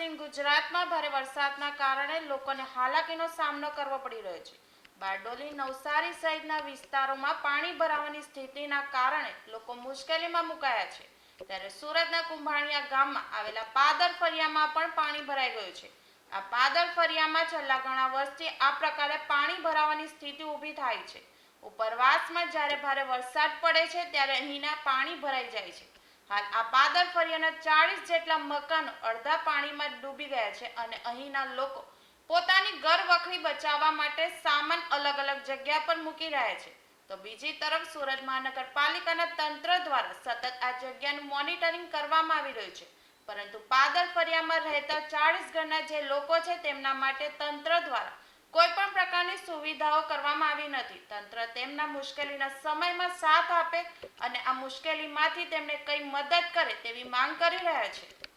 પશ્ચિમ ગુજરાતમાં ભારે વરસાદના કારણે લોકોને હાલાકીનો સામનો કરવો પડી રહ્યો છે. બારડોલી, નવસારી સહિતના વિસ્તારોમાં પાણી ભરાવાની સ્થિતિના કારણે લોકો મુશ્કેલીમાં મુકાયા છે. ત્યારે સુરતના કુંભાણિયા ગામમાં આવેલા પાદર ફરિયામાં પણ પાણી ભરાઈ ગયું છે. આ પાદર ફરિયામાં છેલ્લા ઘણા વર્ષથી આ પ્રકારે પાણી ભરાવાની સ્થિતિ ઊભી થાય છે. ઉપરવાસમાં જ્યારે ભારે વરસાદ પડે છે, ત્યારે અહીંના પાણી ભરાઈ જાય છે. હાલ આ પાદર ફરિયાના ચાળીસ જેટલા મકાનો અડધા પાણીમાં ડૂબી ગયા છે અને અહીંના લોકો પોતાની ઘર વખરી બચાવવા માટે સામાન અલગ અલગ જગ્યા પર મૂકી રહ્યા છે. તો બીજી તરફ સુરત મહાનગરપાલિકાના તંત્ર દ્વારા સતત આ જગ્યાનું મોનિટરિંગ કરવામાં આવી રહ્યું છે. પરંતુ પાદર ફરિયામાં રહેતા ચાળીસ ઘરના જે લોકો છે તેમના માટે તંત્ર દ્વારા કોઈ પણ પ્રકારની સુવિધાઓ કરવામાં આવી નથી. તંત્ર તેમના મુશ્કેલીના સમયમાં સાથ આપે અને આ મુશ્કેલીમાંથી તેમને કઈ મદદ કરે તેવી માંગ કરી રહ્યા છે.